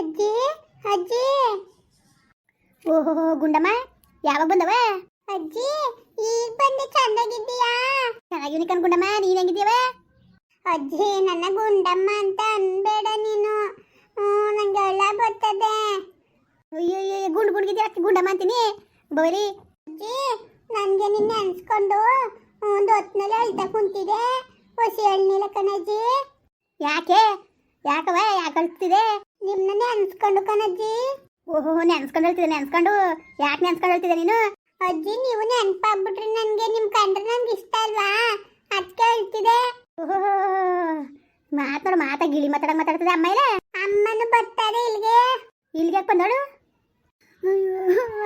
ಅಜ್ಜಿ ಅಜ್ಜಿ. ಓಹೋ ಗುಂಡಮ್ಮ, ಯಾವಾಗ ಬಂದವ? ಅಜ್ಜಿ, ಈಗ ಬಂದೆ, ಚಂದಾಗಿದ್ದೀಯಾ? ಚೆನ್ನಾಗಿವ್ನಿ ಕಣ್ ಗುಂಡಮ್ಮ, ನೀನ್ ಹೆಂಗಿದ್ದೀವ ಅಜ್ಜಿ, ನನ್ನ ಗುಂಡಮ್ಮ ಅಂತ ಅನ್ಬೇಡ ನೀನು. ನಂಗೆ ಎಲ್ಲ ಬರ್ತದೆ ಅಯ್ಯೋ ಗುಂಡ್ ಗುಂಡು ಗುಂಡ್ಗಿದ್ಯಾ ಗುಂಡಮ್ಮ ಅಂತೀನಿ. ಬರೀ ಅಜ್ಜಿ, ನನಗೆ ನಿನ್ನೆ ಅನ್ಸ್ಕೊಂಡು ಒಂದು ಹೊತ್ತಿನಲ್ಲಿ ಅಳ್ತಾ ಕುಂತಿದೆ. ಹೊಸಿ ಎಳ್ನಿಲ್ಲ ಕಣಜ್ಜಿ. ಯಾಕೆ? ಯಾಕವ ಯಾಕೆ ಅಳ್ತಿದೆ ನಿಮ್ಮನ್ನೇ ಅನ್ಸ್ಕೊಂಡು ಕಣಜ್ಜಿ. ಓಹೋ, ನೆನ್ಸ್ಕೊಂಡು ಹೇಳ್ತಿದ್ದೆ, ನೆನ್ಸ್ಕೊಂಡು. ಯಾಕೆ ನೆನ್ಸ್ಕೊಂಡು ಹೇಳ್ತಿದ್ದೆ ನೀನು? ಅಜ್ಜಿ, ನೀವು ನೆನ್ಪಾಗ್ಬಿಟ್ರಿ ನನಗೆ ನಿಮ್ಮ ಕಂಡ್ರೆ ನನ್ಗೆ ಇಷ್ಟ ಅಲ್ವಾ? ಅದಕ್ಕೆ ಹೇಳ್ತಿದೆ ಓಹೋ ಮಾತಾಡು ಮಾತಾ ಗಿಳಿ ಮಾತಾಡಕ್ ಮಾತಾಡ್ತದೆ ಅಮ್ಮ ಇಲ್ಲ? ಅಮ್ಮನು ಬರ್ತಾರೆ ಇಲ್ಲಿಗೆ. ಇಲ್ಲಿಗೆ ಬಂದೋಳು?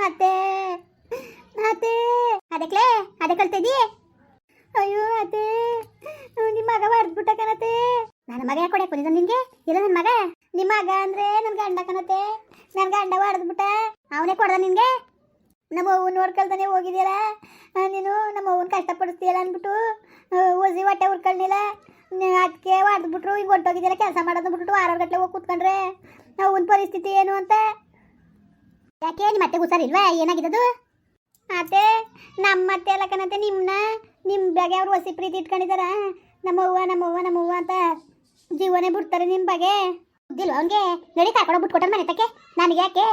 ಅತ್ತೆ. ಅತ್ತೆ. ಅದಕ್ಕೆ ಅದಕ್ಕೆ ಕಳ್ತಿದ್ದಿ ಅಯ್ಯೋ, ಅತ್ತೆ. ನಿಮ್ಮ ಮಗ ಹೊಡೆದ್ಬಿಟ್ಟ ಕಣತೆ ನನ್ನ ಮಗ ಕೊಡೆ ಬಂದಿದ್ದ ನಿನ್ಗೆ ಇಲ್ಲ ನನ್ನ ಮಗ? ನಿಮ್ಮ ಮಗ ಅಂದ್ರೆ ನನ್ನ ಗಂಡ ಕಣತೆ ನನ್ನ ಗಂಡ ಹೊಡೆದ್ಬಿಟ್ಟ ಅವನೇ ಕೊಡ್ದ ನಿನ್ಗೆ? ನಮ್ಮ ಅವ್ವ ನೋಡ್ಕೊಳ್ತಾನೆ ಹೋಗಿದ್ಯಲ್ಲ? ನೀನು ನಮ್ಮ ಅವ್ವನ ಕಷ್ಟಪಡಿಸ್ತೀಯಲ್ಲ ಅಂದ್ಬಿಟ್ಟು ಒಸಿ ಹೊಟ್ಟೆ ಹುರ್ಕೊಳ್ಳಿಲ್ಲ ಅದಕ್ಕೆ ಹೊಡೆದ್ಬಿಟ್ರು ಈಗ ಹೊಟ್ಟೋಗಿದ್ಯಲ್ಲ ಕೆಲಸ ಮಾಡೋದು ಬಿಟ್ಬಿಟ್ಟು ವಾರ ಗಟ್ಟಲೆ ಹೋಗಿ ಕೂತ್ಕೊಂಡ್ರೆ? ಅವ್ವನ ಪರಿಸ್ಥಿತಿ ಏನು ಅಂತ? ಯಾಕೆ ನಿಮ್ಮ ಮತ್ತೆ ಹುಷಾರಿಲ್ವಾ? ಏನಾಗಿದ್ದದು? ಅತ್ತೆ ನಮ್ಮ ಮತ್ತೆ ಎಲ್ಲ ಕಣತೆ ನಿಮ್ಮನ್ನ ನಿಮ್ಮ ಬಗ್ಗೆ ಅವ್ರು ಹೊಸಿ ಪ್ರೀತಿ ಇಟ್ಕೊಂಡಿದಾರ ನಮ್ಮವ್ವ ನಮ್ಮವ್ವ ನಮ್ಮವ್ವ ಅಂತ. ಜೀವನೇ ಬಿಡ್ತಾರೆ ನಿಮ್ಮ ಬಗ್ಗೆ ಗೊತ್ತಿಲ್ಲ ಹಂಗೆ? ನಡಿ ಕರ್ಕೊಂಡು ಬಿಟ್ಕೊಟ್ಟಾರ ಮನೆ ತಕ್ಕೆ. ನನಗೆ ಯಾಕೆ?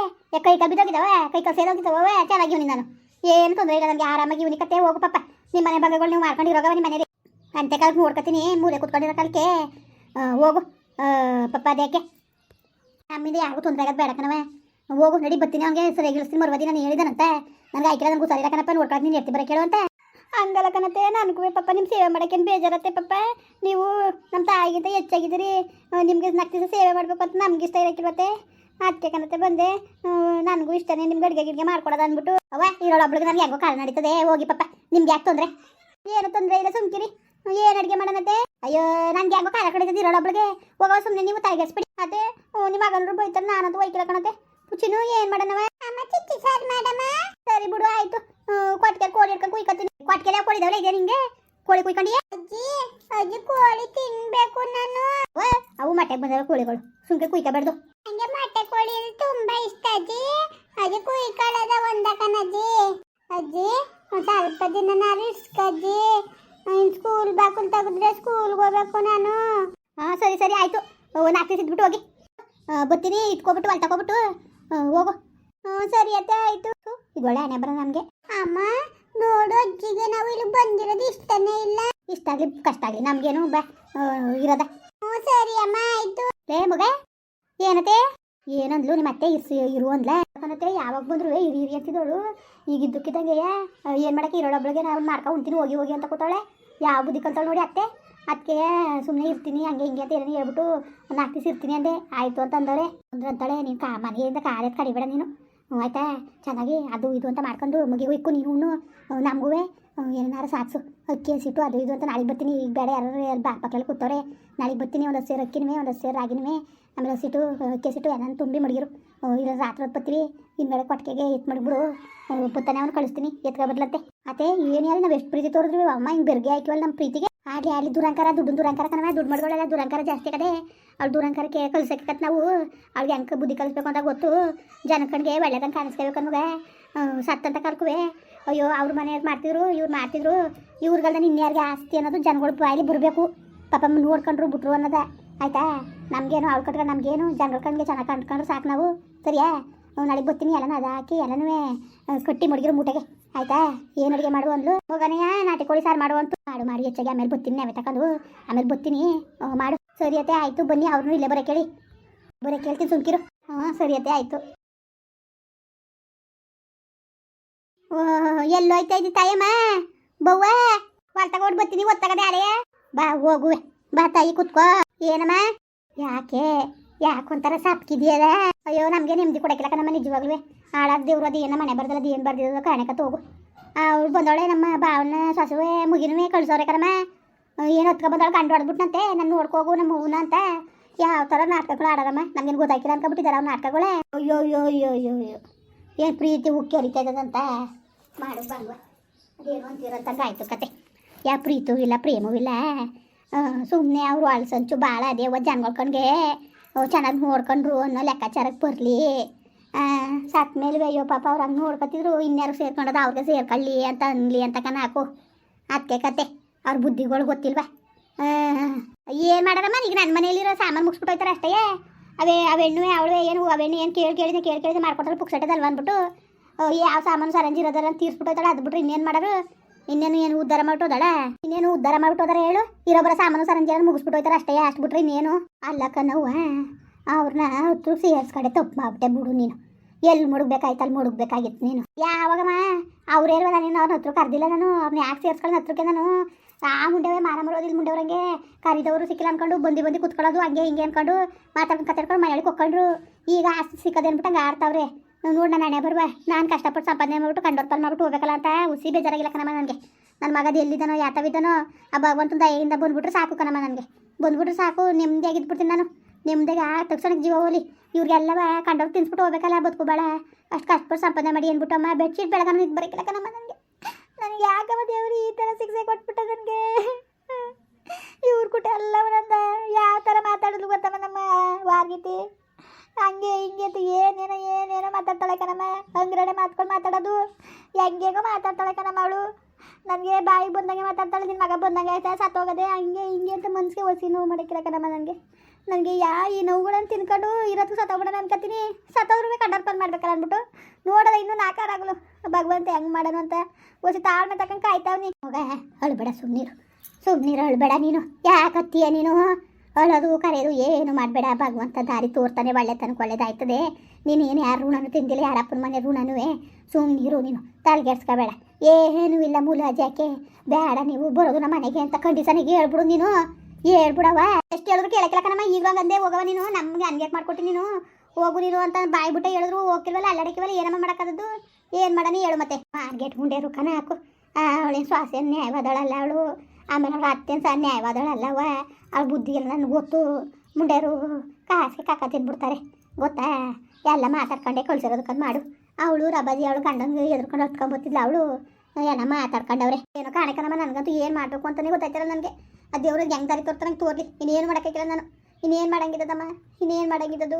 ಕೈ ಕಾಲು ಬಿದ್ದೋಗಿದ್ದಾವ, ಕೈ ಸೇದೋಗಿದ್ದಾವ ಚೆನ್ನಾಗಿ ಇವನಿ ನಾನು. ಏನು ತೊಂದರೆ ಇಲ್ಲ, ನನಗೆ ಆರಾಮಾಗಿ ಇವನಿ ಕತ್ತೆ ಹೋಗು ಪಾಪ. ನಿಮ್ಮ ಮನೆ ಬಗ್ಗೆಗಳು ನೀವು ಮಾಡ್ಕೊಂಡಿರೋಗವ ನಿಮ್ಮ ಮನೇಲಿ. ಅಂತೆ ಕಾಲಕ್ಕೆ ನೋಡ್ಕೊತೀನಿ, ಮೂಲೆ ಕೂತ್ಕೊಂಡಿರೋ ಕಾಲಕ್ಕೆ. ಹೋಗು. ಪಪ್ಪ ಪಾಪ ಅದ್ಯಾಕೆ ನಮ್ಮಿಂದ ಯಾರಿಗೂ ತೊಂದರೆ ಆಗೋದು ಬೇಡ ಕಣವ ಹೋಗು, ನಡಿ ಬರ್ತೀನಿ. ಅವ್ನಿಗೆ ಸರಿಯಾಗಿ ಇಳಿಸ್ತೀನಿ. ಮರುವದಿ ನಾನು ಹೇಳಿದನಂತೆ. ನನಗೆ ಆಯ್ಕೆ ನನಗೂ ಸರಿ ಕಣಪ್ಪ. ನೋಡ್ಕೊಂಡು ಎತ್ತಿ ಬರ ಕೇಳು ಅಂತ. ಹಂಗಲ್ಲ ಕಣತೆ ನನಗೂ ಪಾಪ ನಿಮ್ಮ ಸೇವೆ ಮಾಡೋಕ್ಕೇನು ಬೇಜಾರತ್ತೆ ಪಾಪ ನೀವು ನಮ್ಮ ತಾಯಿಗಿಂತ ಹೆಚ್ಚಾಗಿದ್ದೀರಿ. ನಿಮಗೆ ನಾಲ್ಕು ಸೇವೆ ಮಾಡಬೇಕು ಅಂತ ನಮ್ಗೆ ಇಷ್ಟ ಮತ್ತೆ ಅದಕ್ಕೆ ಕಣತೆ ಬಂದೆ. ನನಗೂ ಇಷ್ಟನೇ ನಿಮ್ಗೆ ಅಡುಗೆ ಗಿಡ್ಗೆ ಮಾಡ್ಕೊಡೋದು ಅಂದ್ಬಿಟ್ಟು. ಅವ ಇರೋಳೊಬ್ಳಿಗೆ ನನಗೆ ಹೆಂಗೋ ಕಾಲ ನಡೀತದೆ. ಹೋಗಿ ಪಾಪ ನಿಮ್ಗೆ ಯಾಕೆ ತೊಂದರೆ? ಏನು ತೊಂದರೆ ಇಲ್ಲ, ಸುಮ್ಕಿರಿ. ಏನು ಅಡುಗೆ ಮಾಡೋಣತ್ತೆ ಅಯ್ಯೋ, ನನಗೆ ಯಾಕೋ ಕಾಲ ಕಡೀತದೆ ಇರೋಳೊಬ್ಳಿಗೆ ಹೋಗೋ ಸುಮ್ಮನೆ ನೀವು ತಲೆಗೆಸ್ಬಿಡಿ ಅದೇ ನಿಮ್ಮ ಮಗನರು ಬೈತಾರೆ, ನಾನಂತೂ ಒಯ್ಕಿಲ್ಲ ಕಣತೆ. ಪುಚ್ಚಿನೂ ಏನು ಮಾಡೋಣವ? ಅಮ್ಮ ಚಿಕ್ಕಿ ಸರ್ ಮಾಡಮ್ಮ ಸರಿ ಬಿಡು, ಆಯ್ತು. ಕೊಟ್ಟಿಗೆ ಕೋಳಿ ಹಿಡ್ಕೊಂಡು ಕುಯ್ಕೊತೀನಿ. ಕೊಟ್ಟಿಗೆ ಕೋಳಿದವಳೆ ಇದೆ ನಿಂಗೆ? ಕೋಳಿ ಕುಯ್ಕೊಂಡಿ ಅಜ್ಜಿ ಅಜ್ಜಿ ಕೋಳಿ ತಿನ್ಬೇಕು ನಾನು. ಅವು ಮಟ್ಟೆಗೆ ಬಂದವ ಕೋಳಿಗಳು. ಸುಮ್ಕೆ ಕುಯ್ಕೋಬಾರ್ದು. ನಂಗೆ ಮೊಟ್ಟೆ ಕೋಳಿ ತುಂಬಾ ಇಷ್ಟ ಅಜ್ಜಿ. ಅಜ್ಜಿ ಕುಯ್ಕೊಳ್ಳೋದ ಒಂದಕನಜ್ಜಿ ಅಜ್ಜಿ. ಒಂದು ಸ್ವಲ್ಪ ದಿನ ನಾನು ಇಸ್ಕಜ್ಜಿ ಸ್ಕೂಲ್ ಬಾಕುಲ್ ತೆಗೆದ್ರೆ ಸ್ಕೂಲ್ಗೆ ಹೋಗ್ಬೇಕು ನಾನು. ಹಾ, ಸರಿ ಸರಿ, ಆಯ್ತು. ನಾಲ್ಕು ದಿವಸ ಇದ್ಬಿಟ್ಟು ಹೋಗಿ. ಬರ್ತೀನಿ, ಇಟ್ಕೊಬಿಟ್ಟು ಅಲ್ಲಿ ತಗೊಬಿಟ್ಟು ಹೋಗು. ಸರಿ ಅತ್ತೆ, ಆಯ್ತು. ಇದು ಒಳ್ಳೆ ಹಣೆ ಬರ ನಮಗೆ. ಅಮ್ಮ, ನೋಡು ಅಜ್ಜಿಗೆ ನಾವು ಇಲ್ಲಿ ಬಂದಿರೋದು ಇಷ್ಟನೇ ಇಲ್ಲ. ಇಷ್ಟ ಆಗ್ಲಿ, ಕಷ್ಟ ಆಗ್ಲಿ, ನಮ್ಗೇನು ಬಾ ಇರೋದ. ಹ್ಞೂ ಸರಿ ಅಮ್ಮ, ಆಯ್ತು. ಲೇ, ಮಗ, ಏನತ್ತೆ? ಏನಂದ್ಲು? ನಿಮ್ಮ ಅತ್ತೆ ಇರ್ಸಿ, ಇರು ಅಂದ್ಲ? ಯಾವಾಗ ಬಂದ್ರು ಇರಿ ಇರಿ ಅಂತಿದ್ದವಳು ಈಗ ಇದ್ದಕ್ಕಿದ್ದಂಗೆ ಏನು ಮಾಡಕ್ಕೆ? ಇರೋಳೊಬ್ಳಿಗೆ ನಾವು ಮಾಡ್ಕೊಂಡು ಉಂತೀನಿ ಹೋಗಿ ಹೋಗಿ ಅಂತ ಕೂತಾಳೆ. ಯಾವ ಬುದ್ಧಿ ಕಲ್ತಾಳೆ ನೋಡಿ ಅತ್ತೆ. ಅದಕ್ಕೆ ಸುಮ್ಮನೆ ಇರ್ತೀನಿ, ಹಂಗೆ, ಹಿಂಗೆ ಅಂತ ಏನೇನು ಹೇಳ್ಬಿಟ್ಟು ನಾಲ್ಕು ದಿವಸ ಇರ್ತೀನಿ ಅಂದೆ. ಆಯಿತು ಅಂತ ಅಂದವ್ರೆ ಅಂದ್ರೆ ಅಂತಾಳೆ ನೀನು ಕಾ, ಮನೆಯಿಂದ ಕಾಲಕ್ಕೆ ಕಡಿಬೇಡ ನೀನು. ಆಯ್ತಾ? ಚೆನ್ನಾಗಿ ಅದು ಇದು ಅಂತ ಮಾಡ್ಕೊಂಡು ಮುಗಿಗೂ ಇಕ್ಕು ನೀನು ನಮಗೂ ಏನಾರು ಸಾಕ್ಸು. ಅಕ್ಕಿ ಹಸಿಟ್ಟು ಅದು ಇದು ಅಂತ ನಾಳೆಗೆ ಬರ್ತೀನಿ. ಈಗ ಬೇಡ, ಯಾರು ಬಾ, ಪಕ್ಕದಲ್ಲಿ ಕೂತವ್ರೆ. ನಾಳೆಗೆ ಬರ್ತೀನಿ, ಒಂದು ಸೇರು ಅಕ್ಕಿನವೇ, ಒಂದು ಸೇರು ರಾಗಿನವೇ. ಆಮೇಲೆ ಹಸಿಟ್ಟು ಅಕ್ಕಿ ಹಸಿಟ್ಟು ಎಲ್ಲ ತುಂಬಿ ಮಡಗಿರು. ಇಲ್ಲ ರಾತ್ರಿ ಹೊತ್ತು ಬರ್ತೀವಿ ಹಿಂದ್ಗಡೆ ಕೊಟ್ಟಿಗೆ ಎತ್ತು ಮಾಡಿಬಿಡು. ಪುತ್ತನೆ ಅವ್ನು ಕಳಿಸ್ತೀನಿ. ಎತ್ಕೊ ಬರ್ಲತ್ತೆ ಅತ್ತೆ ಏನು ಯಾರು, ನಾವು ಎಷ್ಟು ಪ್ರೀತಿ ತೋರಿದ್ವಿ ಅಮ್ಮ ಹಿಂಗೆ ಬೆರ್ಗೆ ಹಾಕಿವಲ್ಲ ನಮ್ಮ ಪ್ರೀತಿಗೆ. ಆಗಲಿ ಆಗಲಿ ದುರಂಕಾರ ದುಡ್ಡು ದುರಂಕಾರ ಕಣವ ದುಡ್ಡು ಮಾಡ್ಕೊಳ್ಳಲ್ಲ ದುರಂಕಾರ ಜಾಸ್ತಿ ಕಡೆ. ಅವ್ಳು ದುರಂಕಾರಕ್ಕೆ ಕಲ್ಸಕ್ಕೆ ನಾವು. ಅವ್ಳಿಗೆ ಹೆಂಗೆ ಬುದ್ಧಿ ಕಲಿಸ್ಬೇಕು ಅಂತ ಗೊತ್ತು. ಜನಕಣ್ಗೆ ಒಳ್ಳೆದಂಗೆ ಕಾಣಿಸ್ಕೋಬೇಕು ಅನ್ನೋಗೆ ಸತ್ತಂತ ಕರ್ಕುವೆ. ಅಯ್ಯೋ, ಅವ್ರ ಮನೆಯವ್ರು ಮಾಡ್ತಿದ್ರು, ಇವ್ರು ಮಾಡ್ತಿದ್ರು. ಇವ್ರಿಗಲ್ದ ಯಾರಿಗೆ ಆಸ್ತಿ ಅನ್ನೋದು ಜನಗಳು ಬಾಯಲ್ಲಿ ಬರಬೇಕು. ಪಾಪ ನೋಡ್ಕೊಂಡ್ರು ಬಿಟ್ರು ಅನ್ನೋದ. ಆಯ್ತಾ? ನಮಗೇನು ಅವ್ಳು ಕಟ್ಕೊಂಡು ನಮಗೇನು? ಜನಗಳ ಕಣ್ಗೆ ಚೆನ್ನಾಗಿ ಕಂಡ್ಕೊಂಡ್ರೆ ಸಾಕು ನಾವು. ಸರಿಯಾ? ನಾಳೆಗೆ ಬರ್ತೀನಿ, ಎಲ್ಲನೂ ಅದು ಹಾಕಿ ಎಲ್ಲನೂ ಕಟ್ಟಿ ಮಡಗಿರೋ ಮೂಟೆಗೆ. ಆಯ್ತಾ? ಏನು ಅಡುಗೆ ಮಾಡುವ ಅಂದ್ಲು? ಹೋಗನೆಯ ನಾಟಿ ಕೋಳಿ ಸಾರು ಮಾಡುವಂತು ಅಂತ. ಮಾಡು ಮಾಡಿ ಹೆಚ್ಚಾಗಿ ಆಮೇಲೆ ಬರ್ತೀನಿ ನಾವೇ ತಕೊಂಡು ಆಮೇಲೆ ಬರ್ತೀನಿ ಹ್ಞೂ, ಮಾಡು. ಸರಿ ಅತ್ತೆ ಆಯಿತು. ಬನ್ನಿ ಅವ್ರನ್ನೂ ಇಲ್ಲೇ ಬರೋ ಕೇಳಿ ಬರೋ ಕೇಳ್ತೀನಿ ಸುಮ್ಕಿರು. ಹಾಂ ಅತ್ತೆ ಆಯಿತು. ಎಲ್ಲೋ ಹೋಯ್ತಾ ಇದ್ದಿ ತಾಯಮ್ಮ? ಬವ್ವ ಹೊರ ತಗೊಂಡು ಬರ್ತೀನಿ ಒತ್ತಗದೆ ಅಳೆಯ ಬಾ ಹೋಗುವೆ ಬಾ ತಾಯಿ ಕುತ್ಕೋ. ಏನಮ್ಮ? ಯಾಕೆ? ಯಾಕೊಂಥರ ಸಾಪ್ಕಿದೆಯದ? ಅಯ್ಯೋ, ನಮಗೆ ನೆಮ್ಮದಿ ಕೊಡಕ್ಕಿಲ್ಲ ನಮ್ಮ ನಿಜವಾಗ್ಲೂ ಹಾಳಾದ ದೇವ್ರು ಅದು ಏನು ಮನೆ ಬರ್ದಲ್ಲ ಅದು ಏನು ಬರ್ದಿದ್ದು ಕಾರಣಕತ್ತ ಹೋಗು. ಅವಳು ಬಂದವಳೆ ನಮ್ಮ ಭಾವನ ಸೊಸೆ ಮುಗಿನವೇ ಕಳ್ಸೋರೆ ಕರಮ್ಮ ಏನು ಹೊತ್ಕೊ ಬಂದವಳು ಗಂಡು ಹೊಡೆದ್ಬಿಟ್ನಂತೆ ನನ್ನ ನೋಡ್ಕೋಗು ನಮ್ಮ ಹೂವನ ಅಂತ. ಯಾವ ಥರ ನಾಟಕಗಳು ಆಡೋರಮ್ಮ, ನಮಗೇನು ಗೊತ್ತಾಗಿಲ್ಲ ಅನ್ಕೊಬಿಟ್ಟಿದ್ದಾರೆ ಅವ್ನ ನಾಟಕಗಳೇ. ಅಯ್ಯೋ ಅಯ್ಯೋ ಅಯ್ಯೋ ಅಯ್ಯೋ ಅಯ್ಯೋ. ಏನು ಪ್ರೀತಿ ಉಕ್ಕಿ ಹರಿತಾ ಇದ್ದದಂತ ಮಾಡು ಬಂದ್ವ ಅದೇನು ಅಂತೀರಂತ ಆಯಿತು ಕತೆ. ಯಾ ಪ್ರೀತು ಇಲ್ಲ ಪ್ರೇಮವೂ ಇಲ್ಲ ಸುಮ್ಮನೆ ಅವರು ಅಳ್ಸಂಚು ಭಾಳ ಅದೇವ ಜನಗಳ ಕಣ್ಗೆ. ಅವು ಚೆನ್ನಾಗಿ ನೋಡ್ಕೊಂಡ್ರು ಅನ್ನೋ ಲೆಕ್ಕಾಚಾರಕ್ಕೆ ಬರಲಿ. ಸತ್ ಮೇಲೆ ಅಯ್ಯೋ ಪಾಪ ಅವ್ರು ಹಂಗೆ ನೋಡ್ಕೊತಿದ್ರು, ಇನ್ಯಾರು ಸೇರ್ಕೊಂಡದ ಅವ್ರಿಗೆ ಸೇರ್ಕೊಳ್ಳಿ ಅಂತ ಅನ್ಲಿ ಅಂತ ಕಣ ಹಾಕು. ಅದಕ್ಕೆ ಕತೆ, ಅವ್ರ ಬುದ್ಧಿಗಳು ಗೊತ್ತಿಲ್ವಾ? ಏನು ಮಾಡಾರಮ್ಮ ಈಗ ನನ್ನ ಮನೇಲಿರೋ ಸಾಮಾನು ಮುಗಿಸ್ಬಿಟ್ಟೋಯ್ತಾರೆ ಅಷ್ಟೇ? ಅವೇ ಅವೆಣ್ಣು ಅವಳು ಏನು ಅವೆಣ್ಣು ಏನು ಕೇಳಿ ಕೇಳಿದೆ ಕೇಳಿ ಕೇಳಿದೆ ಮಾಡ್ಕೊಟ್ರೆ ಪುಕ್ಸಟ್ಟದಲ್ವ ಅಂದ್ಬಿಟ್ಟು ಯಾವ ಸಾಮಾನು ಸರಂಜಿ ಅಂತ ತೀರ್ಸ್ಬಿಟ್ಟೋಯ್ತಾಳೆ ಅದು ಬಿಟ್ರೆ ಇನ್ನೇನು ಮಾಡೋರು ಇನ್ನೇನು ಏನು ಉದ್ದಾರ ಮಾಡ್ಬಿಟ್ಟೋದಳ? ಇನ್ನೇನು ಉದ್ದಾರ ಮಾಡ್ಬಿಟ್ಟೋದಾರ ಹೇಳು? ಇರೋಬ್ರ ಸಾಮಾನು ಸರಂಜಾನ ಮುಗಿಸ್ಬಿಟ್ಟು ಹೋಯ್ತಾರೆ ಅಷ್ಟೇ, ಅಷ್ಟು ಬಿಟ್ರೆ ಇನ್ನೇನು? ಅಲ್ಲ ಕನವ್ವ ಅವ್ರನ್ನ ಹತ್ತು ಕಡೆ ತಪ್ಪು ಮಾಡ್ಬಿಟ್ಟೆ ಬಿಡು ನೀನು. ಎಲ್ಲಿ ಮುಡುಗ್ಬೇಕಾಯ್ತು ಅಲ್ಲಿ ಮುಡುಗ್ಬೇಕಾಗಿತ್ತು ನೀನು. ಯಾವಾಗಮ್ಮ? ಅವ್ರೇಲ್ವ ನಾನು ಅವ್ರ ಹತ್ರ ಕರೆದಿಲ್ಲ ನಾನು. ಅವ್ರನ್ನ ಯಾಕೆ ಸೇರ್ಸ್ಕೊಳ್ಳೋ ಹತ್ರಕ್ಕೆ ನಾನು? ಆ ಮುಂಡೆವೇ ಮಾರ ಮಾಡೋದು ಇಲ್ಲಿ ಮುಂಡೆವ್ರಂಗೆ ಕರಿದವರು ಸಿಕ್ಕಿಲ್ಲ ಅನ್ಕೊಂಡು ಬಂದು ಬಂದು ಕುತ್ಕೊಳ್ಳೋದು, ಹಂಗೆ ಹಿಂಗೆ ಅನ್ಕೊಂಡು ಮಾತಾಡ್ಕೊಂಡು ಕತ್ತಾಡ್ಕೊಂಡು ಮನೆಯೊಳಗೆ ಕೊಕ್ಕೊಂಡ್ರು ಈಗ ಆಸ್ತಿ ಸಿಕ್ಕದೆ ಹಂಗೆ ಆಡ್ತಾವ್ರೆ. ನೋಡಿ ನಾನು ಹಣೆ ಬರುವ ನಾನು ಕಷ್ಟಪಟ್ಟು ಸಂಪಾದನೆ ಮಾಡ್ಬಿಟ್ಟು ಕಂಡೋರ್ ಪಾಲ್ ಮಾಡ್ಬಿಟ್ಟು ಹೋಗ್ಬೇಕಲ್ಲ ಅಂತ ಹುಸಿ ಬೇಜಾರಾಗಿಲ್ಲ ಕಣಮ್ಮ ನನಗೆ. ನನ್ನ ಮಗದು ಎಲ್ಲಿದ್ದಾನೋ ಯಾತವಿದ್ದಾನೋ ಆ ಭಗವಂತನ ಏನಿಂದ ಬಂದ್ಬಿಟ್ರೆ ಸಾಕು ಕಣಮ್ಮ ನನಗೆ. ಬಂದ್ಬಿಟ್ರೆ ಸಾಕು ನೆಮ್ಮದಿಯಾಗಿದ್ಬಿಡ್ತೀನಿ ನಾನು. ನೆಮ್ಮದಿಗೆ ಆ ತಕ್ಷಣ ಜೀವ ಹೋಲಿ ಇವ್ರಿಗೆಲ್ಲವ ಕಂಡವ್ರು ತಿನ್ಸ್ಬಿಟ್ಟು ಹೋಗ್ಬೇಕಲ್ಲ, ಬದುಕು ಬೇಡ ಅಷ್ಟು ಕಷ್ಟಪಟ್ಟು ಸಂಪಾದನೆ ಮಾಡಿ ಅಂದ್ಬಿಟ್ಟು ಅಮ್ಮ ಬೆಡ್ಶೀಟ್ ಬೆಳಗನ ಇದು ಬರೀಕಿಲ್ಲ ಕಣಮ್ಮ ನನಗೆ. ನನಗೆ ಯಾಕಮ್ಮ ದೇವ್ರಿ ಈ ಥರ ಶಿಕ್ಷೆ ಕೊಟ್ಬಿಟ್ಟ ನನಗೆ? ಇವ್ರ ಕುಟ ಎಲ್ಲವನಂದ ಯಾವ ಥರ ಮಾತಾಡಿದ್ರು ಗೊತ್ತಮ್ಮ ನಮ್ಮ ವಾರ್ಗಿತಿ? ಹಂಗೆ, ಹಿಂಗೆ ಅಂತ ಏನೇನೋ ಏನೇನೋ ಮಾತಾಡ್ತಾಳೆ ಕಣಮ್ಮ. ಹಂಗ್ರಡೆ ಮಾತ್ಕೊಂಡು ಮಾತಾಡೋದು. ಹೆಂಗೇಗೋ ಮಾತಾಡ್ತಾಳೆ ಕಣಮ್ಮ ಅವಳು. ನನಗೆ ಬಾಯಿ ಬಂದಂಗೆ ಮಾತಾಡ್ತಾಳೆ ನಿನ್ನ ಮಗ ಬಂದಂಗೆ ಆಯ್ತಾ? ಸತ್ತೋಗದೆ ಹಂಗೆ, ಹಿಂಗೆ ಅಂತ ಮನ್ಸಿಗೆ ಒಸಿ ನೋವು ಮಾಡಿಕ್ಕಿಲ್ಲ ಕಣಮ್ಮ ನನಗೆ. ನನಗೆ ಯಾ, ಈ ನೋವುಗಳನ್ನು ತಿನ್ಕೊಂಡು ಇರೋದು ಸತ್ತೋಗ್ಬಿಡೋಣ ಅನ್ಕೋತೀನಿ ಸತ್ತೋದ್ರೂ ಕಂಡರ್ಪನ್ ಮಾಡ್ಬೇಕಲ್ಲ ಅಂದ್ಬಿಟ್ಟು. ನೋಡೋದ ಇನ್ನೂ ನಾಕಾರಾಗಲು ಭಗವಂತ ಹೆಂಗೆ ಮಾಡೋಣ ಅಂತ. ಒಸಿ ತಾಳ್ಮೆ ತಕ್ಕಂಗೆ ಕಾಯ್ತಾವ್ನಿ ಹೋಗ, ಅಳ್ಬೇಡ ಸುಮ್ಮನಿರು ಸುಮ್ಮನಿರು ಅಳ್ಬೇಡ ನೀನು. ಯಾಕತ್ತೀಯ ನೀನು? ಅಳೋದು ಕರೆಯೋದು ಏನು ಮಾಡಬೇಡ, ಭಗವಂತ ದಾರಿ ತೋರ್ತಾನೆ, ಒಳ್ಳೆತನಕ್ಕೆ ಒಳ್ಳೇದಾಯ್ತದೆ. ನೀನು ಏನು ಯಾರು ಋಣನೂ ತಿಂದಿಲ್ಲ ಯಾರಪ್ಪನ ಮನೆ ಋಣನೂ ಸುಮ್ಮನಿರು ನೀನು ತಲೆಗೆಡ್ಸ್ಕೋಬೇಡ ಏನು ಇಲ್ಲ ಮುಲಾಜಿ ಬೇಡ ನೀವು, ಬರೋದು ನಮ್ಮ ಮನೆಗೆ ಅಂತ ಖಂಡಿಸನಿಗೆ ಹೇಳ್ಬಿಡು ನೀನು. ಹೇಳ್ಬಿಡವ ಎಷ್ಟು ಹೇಳಿದ್ರು ಕೇಳಕ್ಕಿಲ್ಲ ಕಣಮ್ಮ ಈಗ ಅಂದೇ ಹೋಗವ ನೀನು. ನಮಗೆ ಅನ್ಗೇಟ್ ಮಾಡ್ಕೊಟ್ಟಿ ನೀನು. ಹೋಗು ನೀನು ಅಂತ ಬಾಯಿ ಬಿಟ್ಟ ಹೇಳಿದ್ರು, ಹೋಗ್ತಿಲ್ವಲ್ಲ, ಅಲ್ಲಾಡಕ್ಕಿವಲ್ಲ, ಏನಮ್ಮ ಮಾಡೋಕ್ಕದ್ದು ಏನು ಮಾಡನಿ ಹೇಳು ಮತ್ತೆ. ಮಾರ್ಗೆಟ್ ಗುಂಡೇರು ಕಣ ಹಾಕು ಅವಳೇನು ಶ್ವಾಸ ನ್ಯಾಯವಾದಳಲ್ಲ ಅವಳು. ಆಮೇಲೆ ಅವ್ರ ಅತ್ತೆನ ಸಹ ಅವ್ಳ ಬುದ್ಧಿ ಎಲ್ಲ ನನಗೆ ಗೊತ್ತು. ಮುಂಡ್ಯಾರು ಕಾಸಿಗೆ ಕಾಕ ತಿನ್ಬಿಡ್ತಾರೆ. ಗೊತ್ತಾ? ಎಲ್ಲ ಮಾತಾಡ್ಕೊಂಡೆ ಕಳ್ಸಿರೋದಕ್ಕೆ ಮಾಡು. ಅವಳು, ರಬಾಜಿ, ಅವಳು ಗಂಡನಿಗೆ ಎದ್ರುಕೊಂಡು ಹೊತ್ಕೊಂಬತ್ತಿದ್ಲ ಅವಳು. ಎಲ್ಲ ಮಾತಾಡ್ಕೊಂಡವ್ರೆ. ಏನೋ ಕಾಣಕನಮ್ಮ, ನನಗಂತೂ ಏನು ಮಾಡಬೇಕು ಅಂತಲೇ ಗೊತ್ತಾಯ್ತಿಲ್ಲ ನನಗೆ. ಅದು ದೇವ್ರಿಗೆ ಹೆಂಗೆ ದಾರಿ ನಂಗೆ ತೋರ್ಲಿ. ಇನ್ನೇನು ಮಾಡೋಕ್ಕಿಲ್ಲ ನಾನು. ಇನ್ನೇನು ಮಾಡಂಗಿದ್ದದಮ್ಮ ಇನ್ನೇನು ಮಾಡಂಗಿದ್ದದು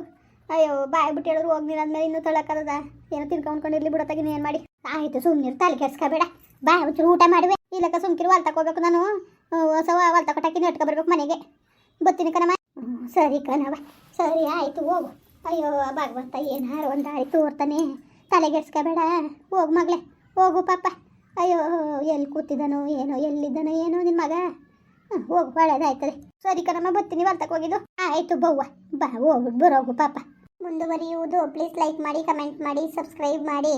ಅಯ್ಯೋ, ಬಾಯ್ ಬಿಟ್ಟು ಹೇಳಿದ್ರು ಹೋಗಿ ಅಂದ್ಮೇಲೆ ಇನ್ನೂ ತೊಳಕದ ಏನೋ ತಿನ್ಕೊಂಡ್ಕೊಂಡಿರ್ಲಿ ಬಿಡತ್ತಾಗ ಇನ್ನೇನು ಮಾಡಿ. ಆಯಿತು ಸುಮ್ಮನೆ ತಲೆ ಕೆಡ್ಸ್ಕೊಬೇಡ. ಬಾಯ್ ಹುಚ್ಚರು ಊಟ ಮಾಡುವೆ. ಇಲ್ಲಕ್ಕ ಸುಮ್ಕಿರು ಹೊಲ್ ತಗೋಬೇಕು ನಾನು. ಹೊಸ ಹೊಲ್ ತಗೊಟಾಕಿ ನೆಟ್ಕೊ ಬರ್ಬೇಕು ಮನೆಗೆ. ಬತ್ತೀನಿ ಕಣಮ್ಮ. ಸರಿ ಕಣವ ಸರಿ ಆಯಿತು, ಹೋಗು. ಅಯ್ಯೋ, ಭಾಗವಂತ, ಏನಾರು ಒಂದು ದಾರಿ ತೋರ್ತಾನೆ ತಲೆಗೆಡ್ಸ್ಕೋಬೇಡ. ಹೋಗು ಮಗಳೇ. ಹೋಗು ಪಾಪ. ಅಯ್ಯೋ, ಎಲ್ಲಿ ಕೂತಿದ್ದಾನೋ ಏನೋ, ಎಲ್ಲಿದ್ದಾನೋ ಏನೋ ನಿನ್ನ ಮಗ. ಹೋಗು, ಒಳ್ಳೇದಾಯ್ತದೆ. ಸರಿ ಕಣಮ್ಮ, ಬತ್ತೀನಿ ಹೊಲ್ತಕ್ಕೆ ಹೋಗಿದ್ದು. ಆಯಿತು, ಬವ್ವ. ಬಾ ಹೋಗ್ಬಿಟ್ಟು ಬರೋಗು ಪಾಪ. ಮುಂದುವರಿಯುವುದು. ಪ್ಲೀಸ್ ಲೈಕ್ ಮಾಡಿ, ಕಮೆಂಟ್ ಮಾಡಿ, ಸಬ್ಸ್ಕ್ರೈಬ್ ಮಾಡಿ.